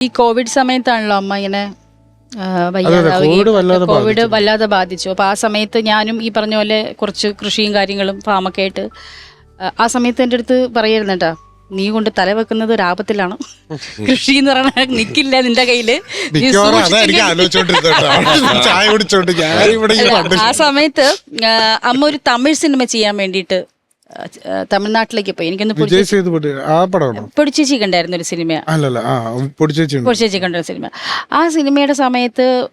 ഈ കോവിഡ് സമയത്താണല്ലോ അമ്മ ഇങ്ങനെ കോവിഡ് വല്ലാതെ ബാധിച്ചു. അപ്പൊ ആ സമയത്ത് ഞാനും ഈ പറഞ്ഞ പോലെ കുറച്ച് കൃഷിയും കാര്യങ്ങളും ഫാമൊക്കെ ആയിട്ട് ആ, സമയത്ത് എന്റെ അടുത്ത് പറയായിരുന്നേട്ടാ നീ കൊണ്ട് തല വെക്കുന്നത് ഒരു ആപത്തിലാണ്. കൃഷി എന്ന് പറഞ്ഞാൽ നിക്കില്ല നിന്റെ കയ്യിൽ. ആ സമയത്ത് അമ്മ ഒരു തമിഴ് സിനിമ ചെയ്യാൻ വേണ്ടിയിട്ട് തമിഴ്നാട്ടിലേക്ക് പോയി. എനിക്കൊന്ന് പൊടിച്ചേച്ചി കണ്ടായിരുന്നു ഒരു സിനിമ. പൊടിച്ചേച്ചി കണ്ട ഒരു സിനിമ. ആ സിനിമയുടെ സമയത്ത്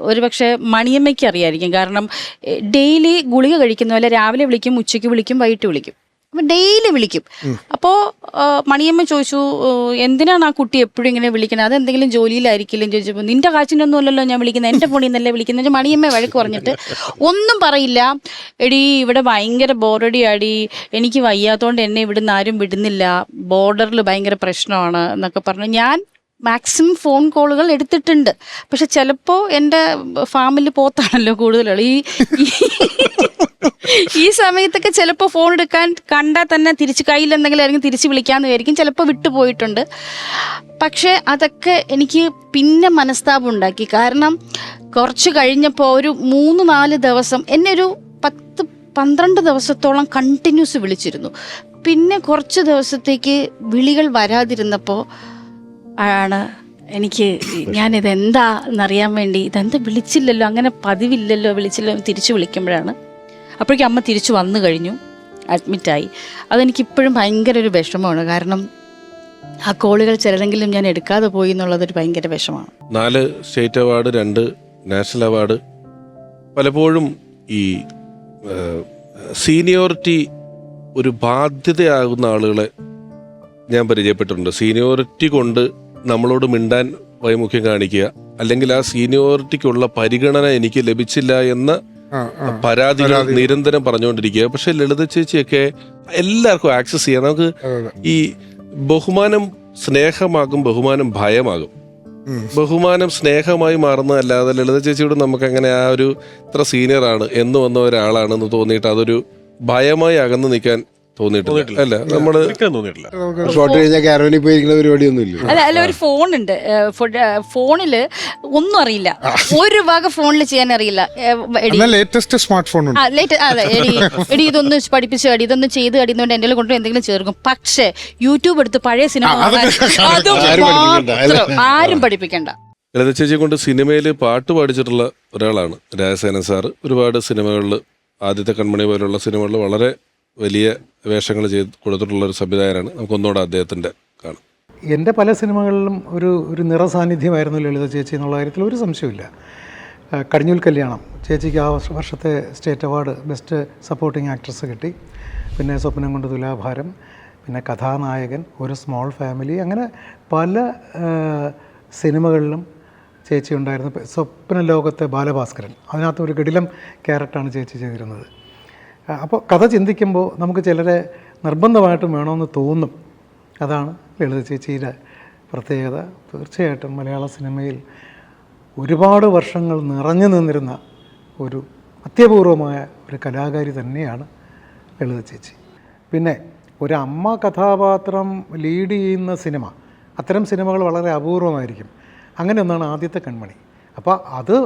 ഒരുപക്ഷെ മണിയമ്മയ്ക്ക് അറിയായിരിക്കും. കാരണം ഡെയിലി ഗുളിക കഴിക്കുന്ന പോലെ രാവിലെ വിളിക്കും ഉച്ചയ്ക്ക് വിളിക്കും വൈകിട്ട് വിളിക്കും. അപ്പം ഡെയിലി വിളിക്കും. അപ്പോൾ മണിയമ്മ ചോദിച്ചു "ഏ, എന്തിനാണ് ആ കുട്ടി എപ്പോഴും ഇങ്ങനെ വിളിക്കുന്നത് അത് എന്തെങ്കിലും ജോലിയിലായിരിക്കില്ല? ചോദിച്ചപ്പോൾ നിന്റെ കാശിനൊന്നും അല്ലല്ലോ ഞാൻ വിളിക്കുന്നത് എന്റെ ഫോണിൽ നിന്നല്ലേ വിളിക്കുന്നത് മണിയമ്മ വഴക്ക് പറഞ്ഞിട്ട് ഒന്നും പറയില്ല. എടി ഇവിടെ ഭയങ്കര ബോറടി ആടി. എനിക്ക് വയ്യാത്തതുകൊണ്ട് എന്നെ ഇവിടുന്ന് ആരും വിടുന്നില്ല. ബോർഡറിൽ ഭയങ്കര പ്രശ്നമാണ് എന്നൊക്കെ പറഞ്ഞു. ഞാൻ മാക്സിമം ഫോൺ കോളുകൾ എടുത്തിട്ടുണ്ട്. പക്ഷെ ചിലപ്പോൾ എന്റെ ഫാമിൽ പോത്താണല്ലോ കൂടുതലുള്ള ഈ ഈ- സമയത്തൊക്കെ ചിലപ്പോൾ ഫോൺ എടുക്കാൻ കണ്ടാൽ തന്നെ തിരിച്ച് കയ്യിൽ എന്തെങ്കിലും ആയിരിക്കും തിരിച്ച് വിളിക്കാമെന്ന് വിചാരിക്കും ചിലപ്പോൾ വിട്ടുപോയിട്ടുണ്ട് പക്ഷേ അതൊക്കെ എനിക്ക് പിന്നെ മനസ്താപം ഉണ്ടാക്കി. കാരണം കുറച്ച് കഴിഞ്ഞപ്പോൾ ഒരു മൂന്ന് നാല് ദിവസം എന്നെ ഒരു പത്ത് പന്ത്രണ്ട് ദിവസത്തോളം കണ്ടിന്യൂസ് വിളിച്ചിരുന്നു. പിന്നെ കുറച്ച് ദിവസത്തേക്ക് വിളികൾ വരാതിരുന്നപ്പോൾ ആണ് എനിക്ക് ഞാനിത് എന്താ എന്നറിയാൻ വേണ്ടി ഇതെന്താ വിളിച്ചില്ലല്ലോ അങ്ങനെ പതിവില്ലല്ലോ വിളിച്ചില്ലോ തിരിച്ചു വിളിക്കുമ്പോഴാണ്. അപ്പോഴേക്കും അമ്മ തിരിച്ചു വന്നു കഴിഞ്ഞു അഡ്മിറ്റായി അതെനിക്കിപ്പോഴും ഭയങ്കര ഒരു വിഷമമാണ്. കാരണം ആ കോളുകൾ ചിലരെങ്കിലും ഞാൻ എടുക്കാതെ പോയി എന്നുള്ളതൊരു ഭയങ്കര വിഷമമാണ്. നാല് സ്റ്റേറ്റ് അവാർഡ് രണ്ട് നാഷണൽ അവാർഡ്. പലപ്പോഴും ഈ സീനിയോറിറ്റി ഒരു ബാധ്യതയാകുന്ന ആളുകളെ ഞാൻ പരിചയപ്പെട്ടിട്ടുണ്ട്. സീനിയോറിറ്റി കൊണ്ട് നമ്മളോട് മിണ്ടാൻ വൈമുഖ്യം കാണിക്കുക. അല്ലെങ്കിൽ ആ സീനിയോറിറ്റിക്കുള്ള പരിഗണന എനിക്ക് ലഭിച്ചില്ല എന്ന് പരാതികൾ നിരന്തരം പറഞ്ഞുകൊണ്ടിരിക്കുക. പക്ഷെ ലളിത ചേച്ചിയൊക്കെ എല്ലാവർക്കും ആക്സസ് ചെയ്യാം. നമുക്ക്. ഈ ബഹുമാനം സ്നേഹമാകും ബഹുമാനം ഭയമാകും. ബഹുമാനം സ്നേഹമായി മാറുന്നതല്ലാതെ ലളിത ചേച്ചിയോട് നമുക്ക് അങ്ങനെ ആ ഒരു ഇത്ര സീനിയർ ആണ് എന്ന് വന്ന ഒരാളാണെന്ന് തോന്നിയിട്ട് അതൊരു ഭയമായി അകന്നു നിൽക്കാൻ തോന്നിയിട്ടില്ല. അല്ല? നമ്മൾ തോന്നിയിട്ടില്ല. ഷോട്ട് കഴിഞ്ഞാൽ കാരവനിൽ പോയിരിക്കുന്ന പരിപാടിയൊന്നും ഇല്ല അല്ല അല്ല ഒരു ഫോണുണ്ട്. ഫോണിൽ ഒന്നും അറിയില്ല. ഒരു വക ഫോണിൽ ചെയ്യാൻ അറിയില്ല. ലേറ്റസ്റ്റ് സ്മാർട്ട് ഫോൺ അതെ എടി എടി ഇതൊന്ന് പഠിപ്പിച്ച് അടി ഇതൊന്ന് ചെയ്ത് അടിന്നുകൊണ്ട് എന്റെ കൊണ്ട് എന്തെങ്കിലും ചേർക്കും. പക്ഷേ യൂട്യൂബ് എടുത്ത് പഴയ സിനിമ ആരും പഠിപ്പിക്കണ്ട, ലളിത ചേച്ചിയെ കൊണ്ട് സിനിമയിൽ പാട്ട് പാടിച്ചിട്ടുള്ള ഒരാളാണ് രാജസേന സാറ്. ഒരുപാട് സിനിമകളിൽ ആദ്യത്തെ കൺമണി പോലുള്ള സിനിമകളിൽ വളരെ വലിയ വേഷങ്ങൾ ചെയ്ത് കൊടുത്തിട്ടുള്ള ഒരു സംവിധായകനാണ്. നമുക്കൊന്നുകൂടെ അദ്ദേഹത്തിന്റെ കാണാം. എന്റെ പല സിനിമകളിലും ഒരു ഒരു നിറസാന്നിധ്യമായിരുന്നു ലളിത ചേച്ചി എന്നുള്ള കാര്യത്തിൽ ഒരു സംശയമില്ല കടിഞ്ഞൂൽ കല്യാണം. ചേച്ചിക്ക് ആ വർഷത്തെ state award best supporting actress കിട്ടി. പിന്നെ സ്വപ്നം കൊണ്ട് തുലാഭാരം പിന്നെ കഥാനായകൻ ഒരു സ്മോൾ ഫാമിലി അങ്ങനെ പല സിനിമകളിലും ചേച്ചി ഉണ്ടായിരുന്നു. സ്വപ്ന ലോകത്തെ ബാലഭാസ്കരൻ. അതിനകത്ത് ഒരു കിടിലം ക്യാരക്ടറാണ് ചേച്ചി ചെയ്തിരുന്നത്. അപ്പോൾ കഥ ചിന്തിക്കുമ്പോൾ നമുക്ക് ചിലരെ നിർബന്ധമായിട്ടും വേണമെന്ന് തോന്നും. അതാണ് ലളിത ചേച്ചിയുടെ പ്രത്യേകത. തീർച്ചയായിട്ടും മലയാള സിനിമയിൽ ഒരുപാട് വർഷങ്ങൾ നിറഞ്ഞു നിന്നിരുന്ന ഒരു അത്യപൂർവമായ ഒരു കലാകാരി തന്നെയാണ് ലളിത ചേച്ചി. പിന്നെ ഒരു അമ്മ കഥാപാത്രം ലീഡ് ചെയ്യുന്ന സിനിമ അത്തരം സിനിമകൾ വളരെ അപൂർവമായിരിക്കും. അങ്ങനെ ഒന്നാണ് ആദ്യത്തെ കൺമണി. അപ്പോൾ അത്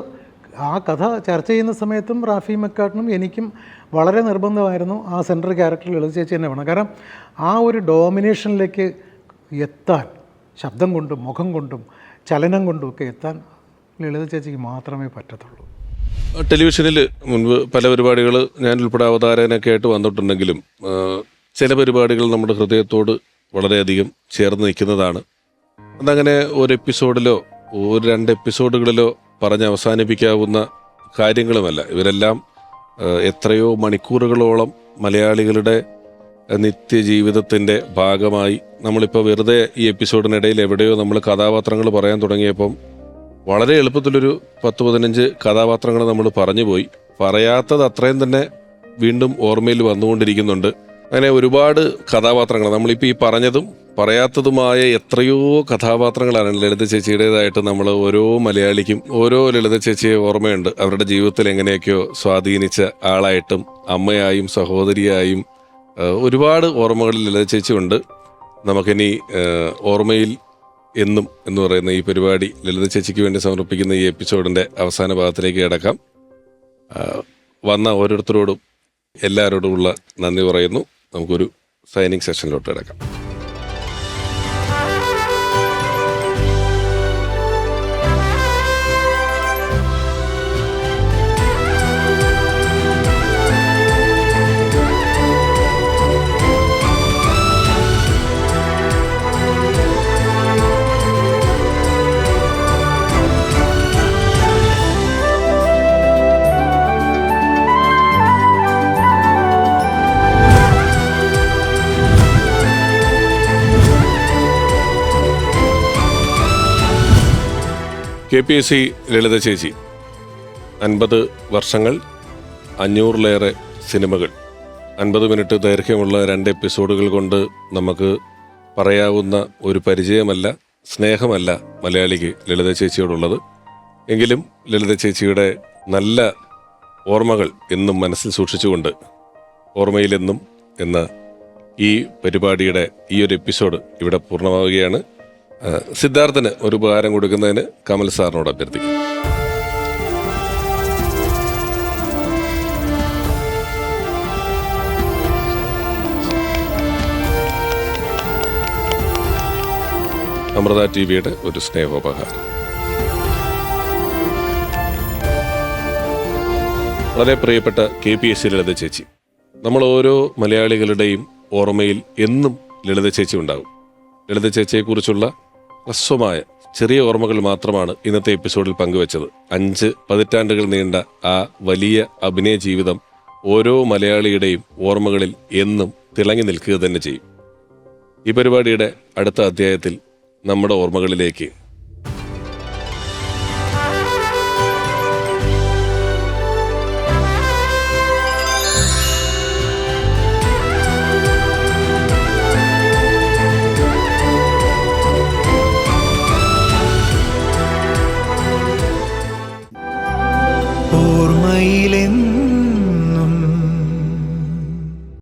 ആ കഥ ചർച്ച ചെയ്യുന്ന സമയത്തും റാഫി മെക്കാട്ടിനും എനിക്കും വളരെ നിർബന്ധമായിരുന്നു ആ സെൻട്രൽ ക്യാരക്ടർ ലളിത ചേച്ചി തന്നെ വേണം. കാരണം ആ ഒരു ഡോമിനേഷനിലേക്ക് എത്താൻ ശബ്ദം കൊണ്ടും മുഖം കൊണ്ടും ചലനം കൊണ്ടും ഒക്കെ എത്താൻ ലളിത ചേച്ചിക്ക് മാത്രമേ പറ്റത്തുള്ളൂ. ടെലിവിഷനിൽ മുൻപ് പല പരിപാടികൾ ഞാൻ ഉൾപ്പെടെ അവതാരകനൊക്കെ ആയിട്ട് വന്നിട്ടുണ്ടെങ്കിലും ചില പരിപാടികൾ നമ്മുടെ ഹൃദയത്തോട് വളരെയധികം ചേർന്ന് നിൽക്കുന്നതാണ്. അതങ്ങനെ ഒരു എപ്പിസോഡിലോ ഒരു രണ്ട് എപ്പിസോഡുകളിലോ പറഞ്ഞ് അവസാനിപ്പിക്കാവുന്ന കാര്യങ്ങളുമല്ല. ഇവരെല്ലാം എത്രയോ മണിക്കൂറുകളോളം മലയാളികളുടെ നിത്യജീവിതത്തിന്റെ ഭാഗമായി നമ്മളിപ്പോൾ വെറുതെ ഈ എപ്പിസോഡിനിടയിൽ എവിടെയോ നമ്മൾ കഥാപാത്രങ്ങൾ പറയാൻ തുടങ്ങിയപ്പം വളരെ എളുപ്പത്തിലൊരു പത്ത് പതിനഞ്ച് കഥാപാത്രങ്ങൾ നമ്മൾ പറഞ്ഞു പോയി പറയാത്തത് അത്രയും തന്നെ വീണ്ടും ഓർമ്മയിൽ വന്നുകൊണ്ടിരിക്കുന്നുണ്ട്. അങ്ങനെ ഒരുപാട് കഥാപാത്രങ്ങൾ. നമ്മളിപ്പോൾ ഈ പറഞ്ഞതും പറയാത്തതുമായ എത്രയോ കഥാപാത്രങ്ങളാണ് ലളിത ചേച്ചിയുടേതായിട്ട് നമ്മൾ ഓരോ മലയാളിക്കും ഓരോ ലളിത ചേച്ചിയെ ഓർമ്മയുണ്ട്. അവരുടെ ജീവിതത്തിൽ എങ്ങനെയൊക്കെയോ സ്വാധീനിച്ച ആളായിട്ടും അമ്മയായും സഹോദരിയായും ഒരുപാട് ഓർമ്മകളിൽ ലളിത ചേച്ചി ഉണ്ട് നമുക്കിനി ഓർമ്മയിൽ എന്നും എന്ന് പറയുന്ന ഈ പരിപാടി ലളിത ചേച്ചിക്ക് വേണ്ടി സമർപ്പിക്കുന്ന ഈ എപ്പിസോഡിന്റെ അവസാന ഭാഗത്തിലേക്ക് കിടക്കാം. വന്ന ഓരോരുത്തരോടും എല്ലാവരോടുമുള്ള നന്ദി പറയുന്നു. നമുക്കൊരു സൈനിങ് സെഷനിലോട്ട് കിടക്കാം. K P S C Lalitha ചേച്ചി. അൻപത് വർഷങ്ങൾ അഞ്ഞൂറിലേറെ സിനിമകൾ. അൻപത് മിനിറ്റ് ദൈർഘ്യമുള്ള രണ്ട് എപ്പിസോഡുകൾ കൊണ്ട് നമുക്ക് പറയാവുന്ന ഒരു പരിചയമല്ല സ്നേഹമല്ല മലയാളിക്ക് ലളിത ചേച്ചിയോടുള്ളത്. എങ്കിലും ലളിത ചേച്ചിയുടെ നല്ല ഓർമ്മകൾ എന്നും മനസ്സിൽ സൂക്ഷിച്ചുകൊണ്ട് ഓർമ്മയിലെന്നും എന്ന ഈ പരിപാടിയുടെ ഈ ഒരു എപ്പിസോഡ് ഇവിടെ പൂർണമാവുകയാണ്. സിദ്ധാർത്ഥന് ഒരു ഉപകാരം കൊടുക്കുന്നതിന് കമൽ സാറിനോട് അഭ്യർത്ഥിക്കും അമൃത ടി വിയുടെ ഒരു സ്നേഹോപഹാരം. വളരെ പ്രിയപ്പെട്ട K P S C Lalitha ചേച്ചി നമ്മൾ ഓരോ മലയാളികളുടെയും ഓർമ്മയിൽ എന്നും ലളിത ചേച്ചി ഉണ്ടാകും ലളിത ചേച്ചിയെക്കുറിച്ചുള്ള ഹ്രസ്വമായ ചെറിയ ഓർമ്മകൾ മാത്രമാണ് ഇന്നത്തെ എപ്പിസോഡിൽ പങ്കുവച്ചത്. അഞ്ച് പതിറ്റാണ്ടുകൾ നീണ്ട ആ വലിയ അഭിനയ ജീവിതം ഓരോ മലയാളിയുടെയും ഓർമ്മകളിൽ എന്നും തിളങ്ങി നിൽക്കുക തന്നെ ചെയ്യും. ഈ പരിപാടിയുടെ അടുത്ത അധ്യായത്തിൽ നമ്മുടെ ഓർമ്മകളിലേക്ക്